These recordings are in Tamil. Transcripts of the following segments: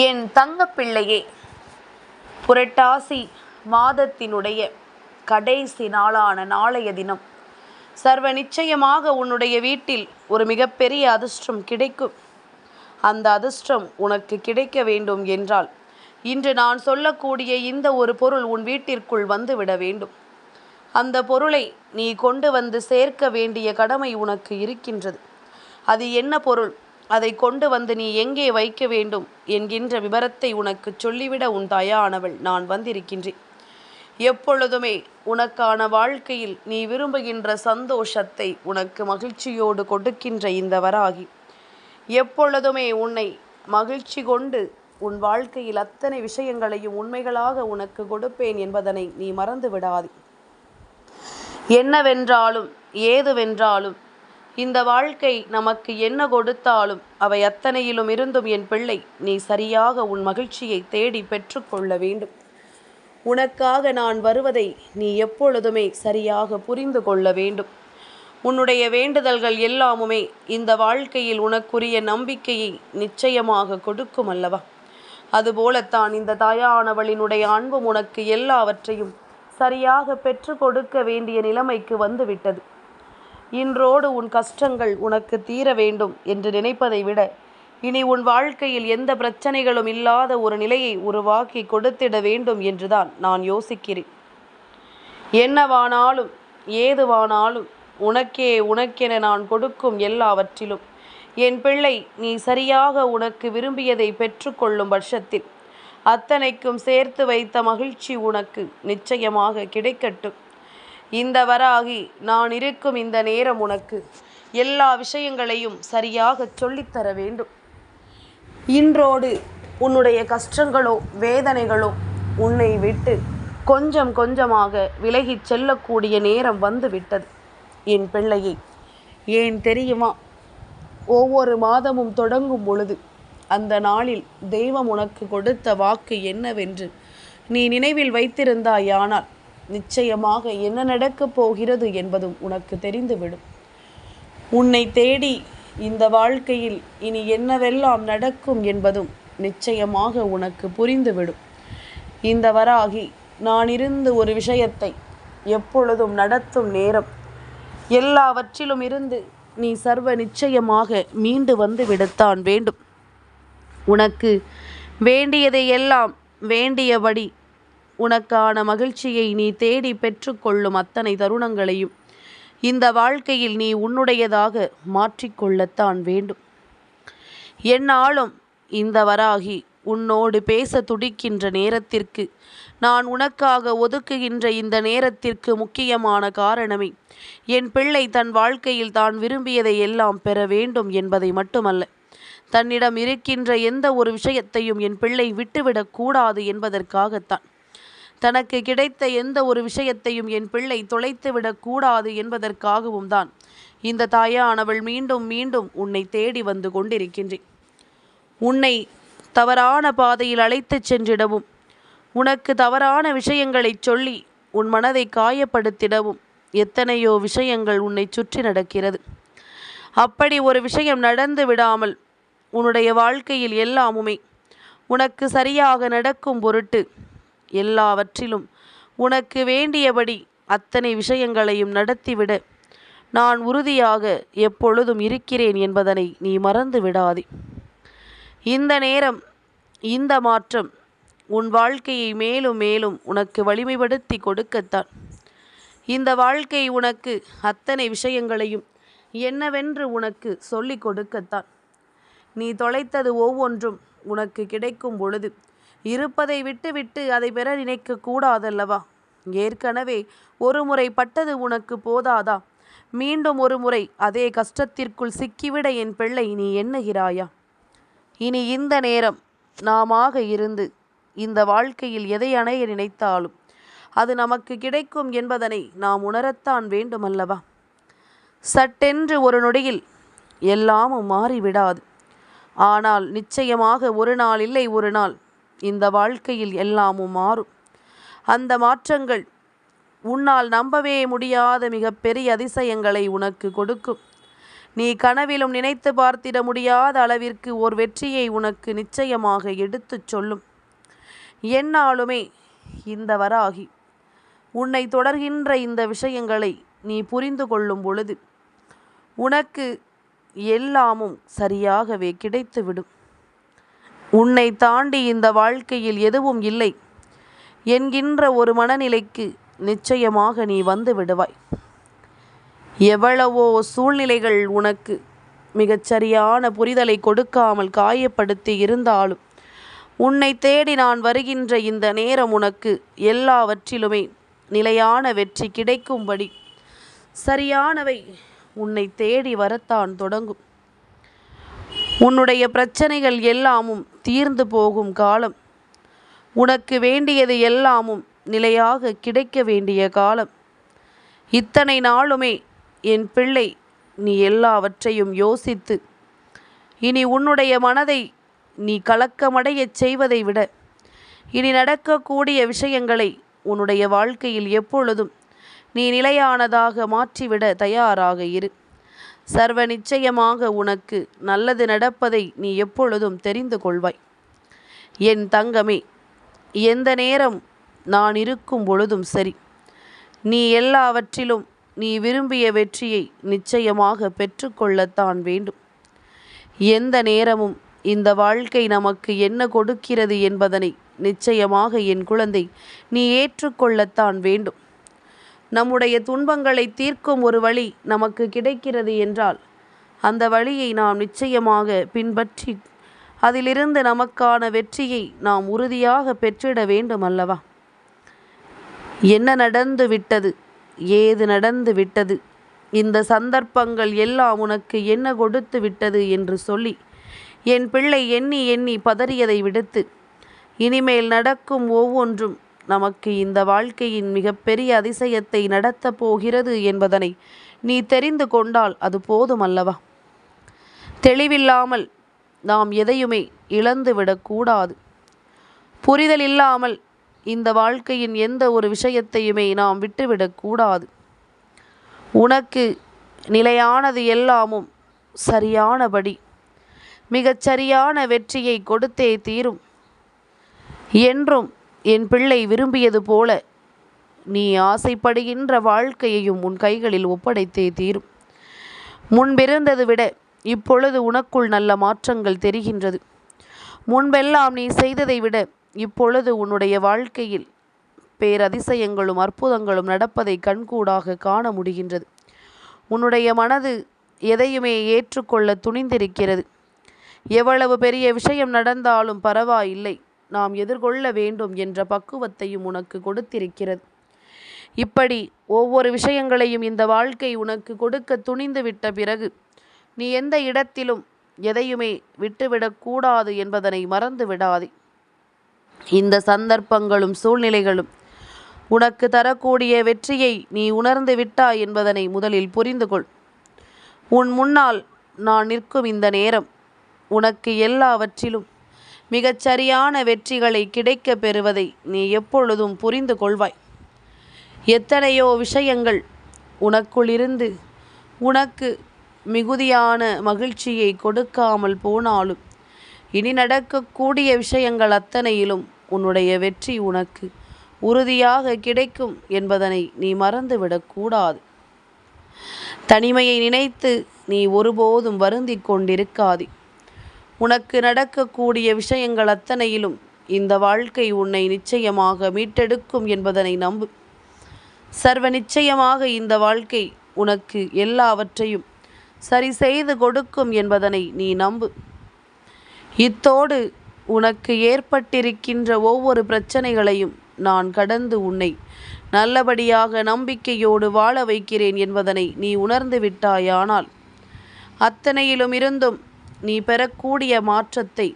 என் தங்கப்பிள்ளையே புரட்டாசி மாதத்தினுடைய கடைசி நாளான நாளைய தினம் சர்வ நிச்சயமாக உன்னுடைய வீட்டில் ஒரு மிகப்பெரிய அதிர்ஷ்டம் கிடைக்கும். அந்த அதிர்ஷ்டம் உனக்கு கிடைக்க வேண்டும் என்றால் இன்று நான் சொல்லக்கூடிய இந்த ஒரு பொருள் உன் வீட்டிற்குள் வந்துவிட வேண்டும். அந்த பொருளை நீ கொண்டு வந்து சேர்க்க வேண்டிய கடமை உனக்கு இருக்கின்றது. அது என்ன பொருள்? அதை கொண்டு வந்து நீ எங்கே வைக்க வேண்டும் என்கின்ற விபரத்தை உனக்கு சொல்லிவிட உன் தாயானவள் நான் வந்திருக்கின்றேன். எப்பொழுதுமே உனக்கான வாழ்க்கையில் நீ விரும்புகின்ற சந்தோஷத்தை உனக்கு மகிழ்ச்சியோடு கொடுக்கின்ற இந்த வராகி. எப்பொழுதுமே உன்னை மகிழ்ச்சி கொண்டு உன் வாழ்க்கையில் அத்தனை விஷயங்களையும் உண்மைகளாக உனக்கு கொடுப்பேன் என்பதனை நீ மறந்து விடாதே என்னவென்றாலும் ஏதுவென்றாலும் இந்த வாழ்க்கை நமக்கு என்ன கொடுத்தாலும் அவை அத்தனையிலும் இருந்தும் என் பிள்ளை நீ சரியாக உன் மகிழ்ச்சியை தேடி பெற்றுக்கொள்ள வேண்டும். உனக்காக நான் வருவதை நீ எப்பொழுதுமே சரியாக புரிந்து கொள்ள வேண்டும். உன்னுடைய வேண்டுதல்கள் எல்லாமுமே இந்த வாழ்க்கையில் உனக்குரிய நம்பிக்கையை நிச்சயமாக கொடுக்கும் அல்லவா? அதுபோலத்தான் இந்த தாயானவளினுடைய அன்பும் உனக்கு எல்லாவற்றையும் சரியாக பெற்று கொடுக்க வேண்டிய நிலைமைக்கு வந்துவிட்டது. இன்றோடு உன் கஷ்டங்கள் உனக்கு தீர வேண்டும் என்று நினைப்பதை விட இனி உன் வாழ்க்கையில் எந்த பிரச்சனைகளும் இல்லாத ஒரு நிலையை உருவாக்கி கொடுத்திட வேண்டும் என்றுதான் நான் யோசிக்கிறேன். என்னவானாலும் ஏதுவானாலும் உனக்கே உனக்கென நான் கொடுக்கும் எல்லாவற்றிலும் என் பிள்ளை நீ சரியாக உனக்கு விரும்பியதை பெற்றுக்கொள்ளும் பட்சத்தில் அத்தனைக்கும் சேர்த்து வைத்த மகிழ்ச்சி உனக்கு நிச்சயமாக கிடைக்கட்டும். இந்த வராகி நான் இருக்கும் இந்த நேரம் உனக்கு எல்லா விஷயங்களையும் சரியாக சொல்லித்தர வேண்டும். இன்றோடு உன்னுடைய கஷ்டங்களோ வேதனைகளோ உன்னை விட்டு கொஞ்சம் கொஞ்சமாக விலகிச் செல்லக்கூடிய நேரம் வந்து விட்டது என் பிள்ளையை ஏன் தெரியுமா? ஒவ்வொரு மாதமும் தொடங்கும் பொழுது அந்த நாளில் தெய்வம் உனக்கு கொடுத்த வாக்கு என்னவென்று நீ நினைவில் வைத்திருந்தாயானால் நிச்சயமாக என்ன நடக்கப் போகிறது என்பதும் உனக்கு தெரிந்துவிடும். உன்னை தேடி இந்த வாழ்க்கையில் இனி என்னவெல்லாம் நடக்கும் என்பதும் நிச்சயமாக உனக்கு புரிந்துவிடும். இந்த வராகி நான் இருந்து ஒரு விஷயத்தை எப்பொழுதும் நடத்தும் நேரம் எல்லாவற்றிலும் இருந்து நீ சர்வ நிச்சயமாக மீண்டு வந்து விடத்தான் வேண்டும். உனக்கு வேண்டியதை எல்லாம் வேண்டியபடி உனக்கான மகிழ்ச்சியை நீ தேடி பெற்றுக்கொள்ளும் அத்தனை தருணங்களையும் இந்த வாழ்க்கையில் நீ உன்னுடையதாக மாற்றிக்கொள்ளத்தான் வேண்டும். என்னாலும் இந்த வராகி உன்னோடு பேச துடிக்கின்ற நேரத்திற்கு நான் உனக்காக ஒதுக்குகின்ற இந்த நேரத்திற்கு முக்கியமான காரணமே என் பிள்ளை தன் வாழ்க்கையில் தான் விரும்பியதை எல்லாம் பெற வேண்டும் என்பதை மட்டுமல்ல தன்னிடம் இருக்கின்ற எந்த ஒரு விஷயத்தையும் என் பிள்ளை விட்டுவிடக் கூடாது என்பதற்காகத்தான். தனக்கு கிடைத்த எந்த ஒரு விஷயத்தையும் என் பிள்ளை தொலைத்துவிடக் கூடாது என்பதற்காகவும் தான். இந்த தாயானவள் மீண்டும் மீண்டும் உன்னை தேடி வந்து கொண்டிருக்கின்றேன். உன்னை தவறான பாதையில் அழைத்துச் சென்றிடவும் உனக்கு தவறான விஷயங்களைச் சொல்லி உன் மனதை காயப்படுத்திடவும் எத்தனையோ விஷயங்கள் உன்னை சுற்றி நடக்கிறது. அப்படி ஒரு விஷயம் நடந்து விடாமல் உன்னுடைய வாழ்க்கையில் எல்லாமுமே உனக்கு சரியாக நடக்கும் பொருட்டு எல்லாவற்றிலும். உனக்கு வேண்டியபடி அத்தனை விஷயங்களையும் நடத்திவிட. நான் உறுதியாக எப்பொழுதும் இருக்கிறேன் என்பதனை நீ மறந்து விடாதே. இந்த நேரம் இந்த மாற்றம் உன் வாழ்க்கையை மேலும் மேலும் உனக்கு வலிமைப்படுத்தி கொடுக்கத்தான். இந்த வாழ்க்கை உனக்கு அத்தனை விஷயங்களையும் என்னவென்று உனக்கு சொல்லிக் கொடுக்கத்தான். நீ தொலைத்தது ஒவ்வொன்றும் உனக்கு கிடைக்கும் பொழுது இருப்பதை விட்டுவிட்டு அதை பெற நினைக்க கூடாதல்லவா? ஏற்கனவே ஒரு முறை பட்டது உனக்கு போதாதா? மீண்டும் ஒரு முறை அதே கஷ்டத்திற்குள் சிக்கிவிட என் பிள்ளை நீ எண்ணுகிறாயா? இனி இந்த நேரம் நாமாக இருந்து இந்த வாழ்க்கையில் எதை அணைய நினைத்தாலும் அது நமக்கு கிடைக்கும் என்பதனை நாம் உணரத்தான் வேண்டுமல்லவா? சட்டென்று ஒரு நொடியில் எல்லாமும் மாறிவிடாது. ஆனால் நிச்சயமாக ஒரு நாள் இல்லை ஒரு நாள். இந்த வாழ்க்கையில் எல்லாமும் மாறும். அந்த மாற்றங்கள் உன்னால் நம்பவே முடியாத மிகப்பெரிய அதிசயங்களை உனக்கு கொடுக்கும். நீ கனவிலும் நினைத்து பார்த்திட முடியாத அளவிற்கு ஓர் வெற்றியை உனக்கு நிச்சயமாக எடுத்துச் சொல்லும். என்னாலுமே இந்த வராகி உன்னை தொடர்கின்ற இந்த விஷயங்களை நீ புரிந்து கொள்ளும் பொழுது உனக்கு எல்லாமும் சரியாகவே கிடைத்துவிடும். உன்னை தாண்டி இந்த வாழ்க்கையில் எதுவும் இல்லை. என்கின்ற ஒரு மனநிலைக்கு நிச்சயமாக நீ வந்து விடுவாய். எவ்வளவோ சூழ்நிலைகள் உனக்கு மிகச்சரியான புரிதலை கொடுக்காமல் காயப்படுத்தி இருந்தாலும் உன்னை தேடி நான் வருகின்ற இந்த நேரம் உனக்கு எல்லாவற்றிலுமே நிலையான வெற்றி கிடைக்கும்படி சரியானவை உன்னை தேடி வரத்தான் தொடங்கும். உன்னுடைய பிரச்சனைகள் எல்லாமும் தீர்ந்து போகும் காலம். உனக்கு வேண்டியது எல்லாமும் நிலையாக கிடைக்க வேண்டிய காலம். இத்தனை நாளுமே என் பிள்ளை நீ எல்லாவற்றையும் யோசித்து இனி உன்னுடைய மனதை நீ கலக்கமடையச் செய்வதை விட இனி நடக்கக்கூடிய விஷயங்களை உன்னுடைய வாழ்க்கையில் எப்பொழுதும் நீ நிலையானதாக மாற்றிவிட தயாராக இரு. சர்வ நிச்சயமாக உனக்கு நல்லது நடப்பதை நீ எப்பொழுதும் தெரிந்து கொள்வாய். என் தங்கமே எந்த நேரம் நான் இருக்கும் பொழுதும் சரி. நீ எல்லாவற்றிலும் நீ விரும்பிய வெற்றியை நிச்சயமாக பெற்றுக்கொள்ளத்தான் வேண்டும். எந்த நேரமும் இந்த வாழ்க்கை நமக்கு என்ன கொடுக்கிறது என்பதனை நிச்சயமாக என் குழந்தை நீ ஏற்றுக்கொள்ளத்தான் வேண்டும். நம்முடைய துன்பங்களை தீர்க்கும் ஒரு வழி நமக்கு கிடைக்கிறது என்றால் அந்த வழியை நாம் நிச்சயமாக பின்பற்றி அதிலிருந்து நமக்கான வெற்றியை நாம் உறுதியாக பெற்றிட வேண்டும் அல்லவா? என்ன நடந்து விட்டது? ஏது நடந்து விட்டது? இந்த சந்தர்ப்பங்கள் எல்லாம் உனக்கு என்ன கொடுத்து விட்டது என்று சொல்லி என் பிள்ளை எண்ணி எண்ணி பதறியதை விடுத்து இனிமேல் நடக்கும் ஒவ்வொன்றும் நமக்கு இந்த வாழ்க்கையின் மிகப்பெரிய அதிசயத்தை நடத்தப் போகிறது என்பதனை நீ தெரிந்து கொண்டால் அது போதும் அல்லவா தெளிவில்லாமல் நாம் எதையுமே இழந்துவிடக்கூடாது புரிதல் இல்லாமல் இந்த வாழ்க்கையின் எந்த ஒரு விஷயத்தையுமே நாம் விட்டுவிடக்கூடாது உனக்கு நிலையானது எல்லாமும் சரியானபடி மிகச்சரியான வெற்றியை கொடுத்தே தீரும். என்றும் என் பிள்ளை விரும்பியது போல நீ ஆசைப்படுகின்ற வாழ்க்கையையும் உன் கைகளில் ஒப்படைத்தே தீரும். முன்பிருந்தது விட இப்பொழுது உனக்குள் நல்ல மாற்றங்கள் தெரிகின்றது. முன்பெல்லாம் நீ செய்ததை விட இப்பொழுது உன்னுடைய வாழ்க்கையில் பேரதிசயங்களும் அற்புதங்களும் நடப்பதை கண்கூடாக காண முடிகின்றது. உன்னுடைய மனது எதையுமே ஏற்றுக்கொள்ள துணிந்திருக்கிறது. எவ்வளவு பெரிய விஷயம் நடந்தாலும் பரவாயில்லை. நாம் எதிர்கொள்ள வேண்டும் என்ற பக்குவத்தையும் உனக்கு கொடுத்திருக்கிறது. இப்படி ஒவ்வொரு விஷயங்களையும் இந்த வாழ்க்கை உனக்கு கொடுக்க துணிந்து விட்ட பிறகு நீ எந்த இடத்திலும் எதையுமே விட்டுவிடக்கூடாது என்பதனை மறந்து விடாதே. இந்த சந்தர்ப்பங்களும் சூழ்நிலைகளும் உனக்கு தரக்கூடிய வெற்றியை நீ உணர்ந்து விட்டாய் என்பதனை முதலில் புரிந்து கொள். உன் முன்னால் நான் நிற்கும் இந்த நேரம் உனக்கு எல்லாவற்றிலும் மிகச்சரியான வெற்றிகளை கிடைக்க பெறுவதை நீ எப்பொழுதும் புரிந்து கொள்வாய். எத்தனையோ விஷயங்கள் உனக்குள்ளிருந்து உனக்கு மிகுதியான மகிழ்ச்சியை கொடுக்காமல் போனாலும் இனி நடக்கக்கூடிய விஷயங்கள் அத்தனையிலும் உன்னுடைய வெற்றி உனக்கு உறுதியாக கிடைக்கும் என்பதனை நீ மறந்துவிடக்கூடாது தனிமையை நினைத்து நீ ஒருபோதும் வருந்தி கொண்டிருக்காதே. உனக்கு நடக்கக்கூடிய விஷயங்கள் அத்தனையிலும் இந்த வாழ்க்கை உன்னை நிச்சயமாக மீட்டெடுக்கும் என்பதனை நம்பு. சர்வ நிச்சயமாக இந்த வாழ்க்கை உனக்கு எல்லாவற்றையும் சரி செய்து கொடுக்கும் என்பதனை நீ நம்பு. இத்தோடு உனக்கு ஏற்பட்டிருக்கின்ற ஒவ்வொரு பிரச்சனைகளையும் நான் கடந்து உன்னை நல்லபடியாக நம்பிக்கையோடு வாழ வைக்கிறேன் என்பதனை நீ உணர்ந்து விட்டாயானால் அத்தனையிலும் இருந்தும் நீ பெறக்கூடிய மாற்றத்தை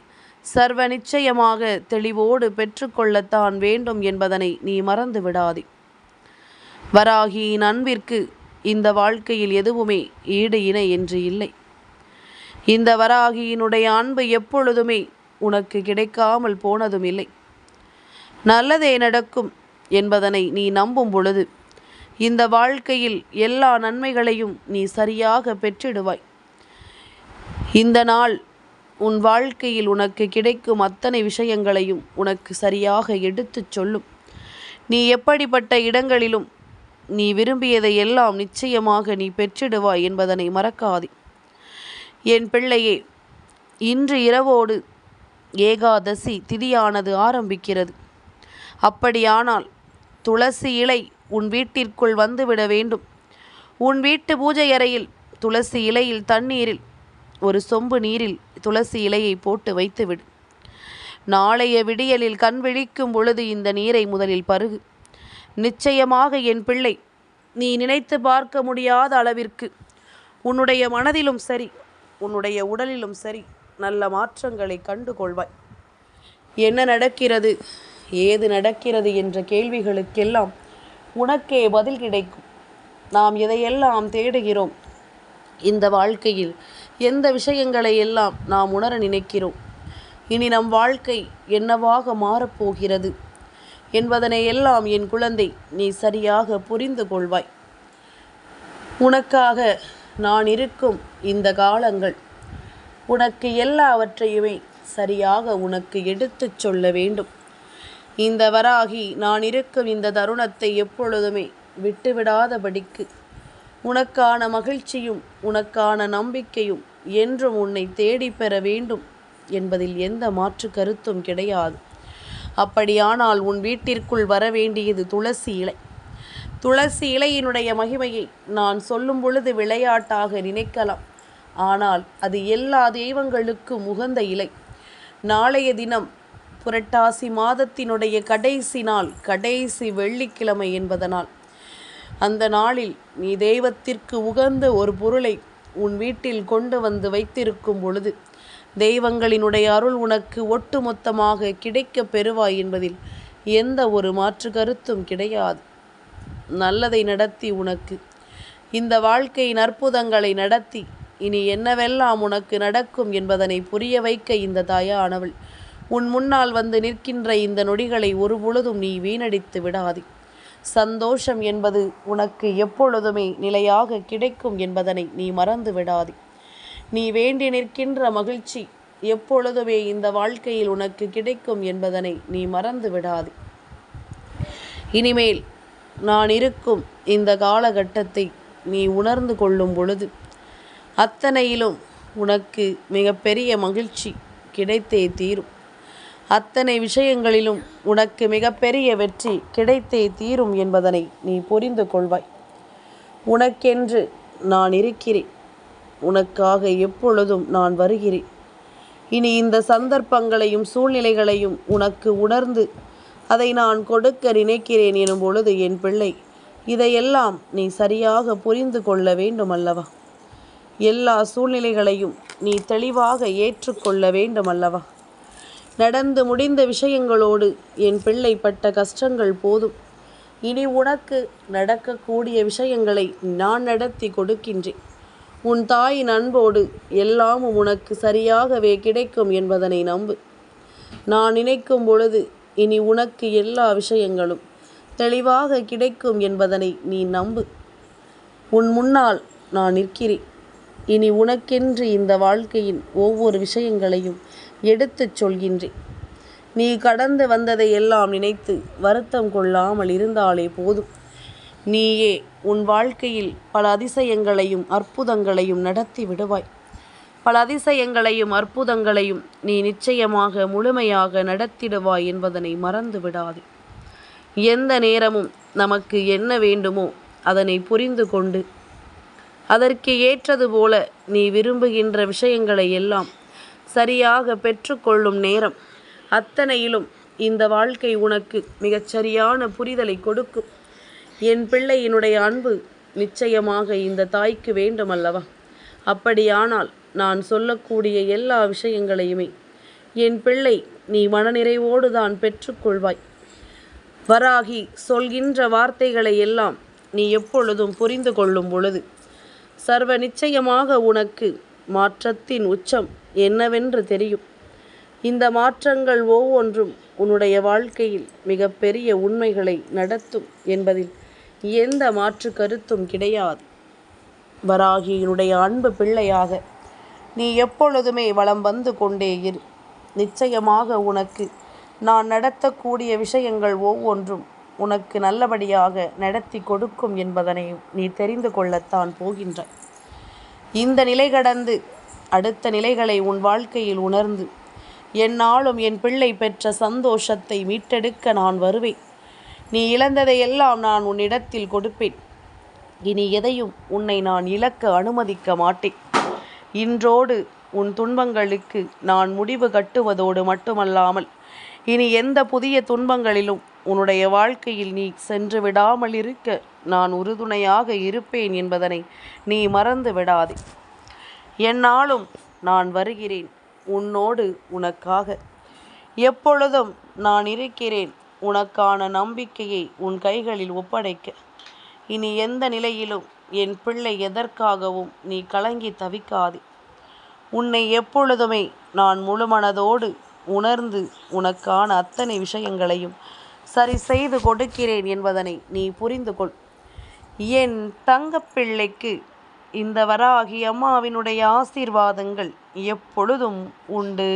சர்வ நிச்சயமாக தெளிவோடு பெற்றுக்கொள்ளத்தான் வேண்டும் என்பதனை நீ மறந்து விடாதே. வராகியின் அன்பிற்கு இந்த வாழ்க்கையில் எதுவுமே ஈடு இணை என்று இல்லை. இந்த வராகியினுடைய அன்பு எப்பொழுதுமே உனக்கு கிடைக்காமல் போனதும் இல்லை. நல்லதே நடக்கும் என்பதனை நீ நம்பும் பொழுது இந்த வாழ்க்கையில் எல்லா நன்மைகளையும் நீ சரியாக பெற்றிடுவாய். இந்த நாள் உன் வாழ்க்கையில் உனக்கு கிடைக்கும் அத்தனை விஷயங்களையும் உனக்கு சரியாக எடுத்துச் சொல்லும். நீ எப்படிப்பட்ட இடங்களிலும் நீ விரும்பியதை எல்லாம் நிச்சயமாக நீ பெற்றிடுவாய் என்பதனை மறக்காதே. என் பிள்ளையே இன்று இரவோடு ஏகாதசி திதியானது ஆரம்பிக்கிறது. அப்படியானால் துளசி இலை உன் வீட்டிற்குள் வந்துவிட வேண்டும். உன் வீட்டு பூஜை அறையில் துளசி இலையில் தண்ணீரில் ஒரு சொம்பு நீரில் துளசி இலையை போட்டு வைத்துவிடு. நாளைய விடியலில் கண் விழிக்கும் பொழுது இந்த நீரை முதலில் பருகு. நிச்சயமாக என் பிள்ளை நீ நினைத்து பார்க்க முடியாத அளவிற்கு உன்னுடைய மனதிலும் சரி உன்னுடைய உடலிலும் சரி நல்ல மாற்றங்களை கண்டுகொள்வாய். என்ன நடக்கிறது ஏது நடக்கிறது என்ற கேள்விகளுக்கெல்லாம் உனக்கே பதில் கிடைக்கும். நாம் எதையெல்லாம் தேடுகிறோம். இந்த வாழ்க்கையில் எந்த விஷயங்களை எல்லாம் நாம் உணர நினைக்கிறோம்? இனி நம் வாழ்க்கை என்னவாக மாறப்போகிறது? என்பதனை எல்லாம் என் குழந்தை நீ சரியாக புரிந்து கொள்வாய். உனக்காக நான் இருக்கும் இந்த காலங்கள் உனக்கு எல்லாவற்றையுமே சரியாக உனக்கு எடுத்துச் சொல்ல வேண்டும். இந்த வராகி நான் இருக்கும் இந்த தருணத்தை எப்பொழுதுமே விட்டுவிடாதபடிக்கு உனக்கான மகிழ்ச்சியும் உனக்கான நம்பிக்கையும் என்றும் உன்னை தேடி பெற வேண்டும் என்பதில் எந்த மாற்று கருத்தும் கிடையாது. அப்படியானால் உன் வீட்டிற்குள் வர வேண்டியது துளசி இலை. துளசி இலையினுடைய மகிமையை நான் சொல்லும் பொழுது விளையாட்டாக நினைக்கலாம். ஆனால் அது எல்லா தெய்வங்களுக்கும் உகந்த இலை. நாளைய தினம் புரட்டாசி மாதத்தினுடைய கடைசி நாள் கடைசி வெள்ளிக்கிழமை என்பதனால் அந்த நாளில் நீ தெய்வத்திற்கு உகந்த ஒரு பொருளை உன் வீட்டில் கொண்டு வந்து வைத்திருக்கும் பொழுது தெய்வங்களினுடைய அருள் உனக்கு ஒட்டுமொத்தமாக கிடைக்கப் பெறுவாய் என்பதில் எந்த ஒரு மாற்று கருத்தும் கிடையாது. நல்லதை நடத்தி உனக்கு இந்த வாழ்க்கையின் அற்புதங்களை நடத்தி இனி என்னவெல்லாம் உனக்கு நடக்கும் என்பதனை புரிய வைக்க இந்த தாயானவள் உன் முன்னால் வந்து நிற்கின்ற இந்த நொடிகளை ஒரு பொழுதும் நீ வீணடித்து விடாதே. சந்தோஷம் என்பது உனக்கு எப்பொழுதுமே நிலையாக கிடைக்கும் என்பதனை நீ மறந்து விடாதே. நீ வேண்டி நிற்கின்ற மகிழ்ச்சி எப்பொழுதுமே இந்த வாழ்க்கையில் உனக்கு கிடைக்கும் என்பதனை நீ மறந்து விடாதே. இனிமேல் நான் இருக்கும் இந்த காலகட்டத்தை நீ உணர்ந்து கொள்ளும் பொழுது அத்தனையிலும் உனக்கு மிகப்பெரிய மகிழ்ச்சி கிடைத்தே தீரும். அத்தனை விஷயங்களிலும் உனக்கு மிகப்பெரிய வெற்றி கிடைத்தே தீரும் என்பதனை நீ புரிந்து கொள்வாய். உனக்கென்று நான் இருக்கிறேன். உனக்காக எப்பொழுதும் நான் வருகிறேன். இனி இந்த சந்தர்ப்பங்களையும் சூழ்நிலைகளையும் உனக்கு உணர்ந்து அதை நான் கொடுக்க நினைக்கிறேன் எனும் பொழுது என் பிள்ளை இதையெல்லாம் நீ சரியாக புரிந்து கொள்ள வேண்டும் அல்லவா எல்லா சூழ்நிலைகளையும் நீ தெளிவாக ஏற்றுக்கொள்ள வேண்டும் அல்லவா நடந்து முடிந்த விஷயங்களோடு என் பிள்ளை பட்ட கஷ்டங்கள் போதும். இனி உனக்கு நடக்கக்கூடிய விஷயங்களை நான் நடத்தி கொடுக்கின்றேன். உன் தாயின் அன்போடு எல்லாமும் உனக்கு சரியாகவே கிடைக்கும் என்பதனை நம்பு. நான் நினைக்கும் பொழுது இனி உனக்கு எல்லா விஷயங்களும் தெளிவாக கிடைக்கும் என்பதனை நீ நம்பு. உன் முன்னால் நான் நிற்கிறேன். இனி உனக்கென்று இந்த வாழ்க்கையின் ஒவ்வொரு விஷயங்களையும் எடுத்துச் சொல்கின்றேன். நீ கடந்து வந்ததை எல்லாம் நினைத்து வருத்தம் கொள்ளாமல் இருந்தாலே போதும். நீயே உன் வாழ்க்கையில் பல அதிசயங்களையும் அற்புதங்களையும் நடத்தி விடுவாய். பல அதிசயங்களையும் அற்புதங்களையும் நீ நிச்சயமாக முழுமையாக நடத்திடுவாய் என்பதனை மறந்து விடாதே. எந்த நேரமும் நமக்கு என்ன வேண்டுமோ அதனை புரிந்து கொண்டு அதற்கு ஏற்றது போல நீ விரும்புகின்ற விஷயங்களை எல்லாம் சரியாக பெற்றுக்கொள்ளும் நேரம் அத்தனையிலும் இந்த வாழ்க்கை உனக்கு மிகச்சரியான புரிதலை கொடுக்கும். என் பிள்ளையினுடைய அன்பு நிச்சயமாக இந்த தாய்க்கு வேண்டுமல்லவா? அப்படியானால் நான் சொல்லக்கூடிய எல்லா விஷயங்களையுமே என் பிள்ளை நீ மனநிறைவோடு தான் பெற்றுக்கொள்வாய். வராகி சொல்கின்ற வார்த்தைகளை எல்லாம் நீ எப்பொழுதும் புரிந்து கொள்ளும் பொழுது சர்வ நிச்சயமாக உனக்கு மாற்றத்தின் உச்சம் என்னவென்று தெரியும். இந்த மாற்றங்கள் ஒவ்வொன்றும் உன்னுடைய வாழ்க்கையில் மிகப்பெரிய உண்மைகளை நடத்தும் என்பதில் எந்த மாற்று கருத்தும் கிடையாது. வராகியினுடைய அன்பு பிள்ளையாக நீ எப்பொழுதுமே வளம் வந்து கொண்டே இரு. நிச்சயமாக உனக்கு நான் நடத்தக்கூடிய விஷயங்கள் ஒவ்வொன்றும் உனக்கு நல்லபடியாக நடத்தி கொடுக்கும் என்பதனை நீ தெரிந்து கொள்ளத்தான் போகின்ற. இந்த நிலை கடந்து அடுத்த நிலைகளை உன் வாழ்க்கையில் உணர்ந்து என்னாலும் என் பிள்ளை பெற்ற சந்தோஷத்தை மீட்டெடுக்க நான் வருவேன். நீ இழந்ததையெல்லாம் நான் உன்னிடத்தில் கொடுப்பேன். இனி எதையும் உன்னை நான் இழக்க அனுமதிக்க மாட்டேன். இன்றோடு உன் துன்பங்களுக்கு நான் முடிவு கட்டுவதோடு மட்டுமல்லாமல் இனி எந்த புதிய துன்பங்களிலும் உன்னுடைய வாழ்க்கையில் நீ சென்று விடாமல் இருக்க. நான் உறுதுணையாக இருப்பேன் என்பதனை நீ மறந்து விடாதே. என்னாலும் நான் வருகிறேன் உன்னோடு உனக்காக. எப்பொழுதும் நான் இருக்கிறேன் உனக்கான நம்பிக்கையை உன் கைகளில் ஒப்படைக்க. இனி எந்த நிலையிலும் என் பிள்ளை எதற்காகவும் நீ கலங்கி தவிக்காதே. உன்னை எப்பொழுதுமே நான் முழுமனதோடு உணர்ந்து உனக்கான அத்தனை விஷயங்களையும் சரி செய்து கொடுக்கிறேன் என்பதனை நீ புரிந்து கொள் என் தங்கப்பிள்ளைக்கு இந்த வராகி அம்மாவினுடைய ஆசீர்வாதங்கள் எப்பொழுதும் உண்டு.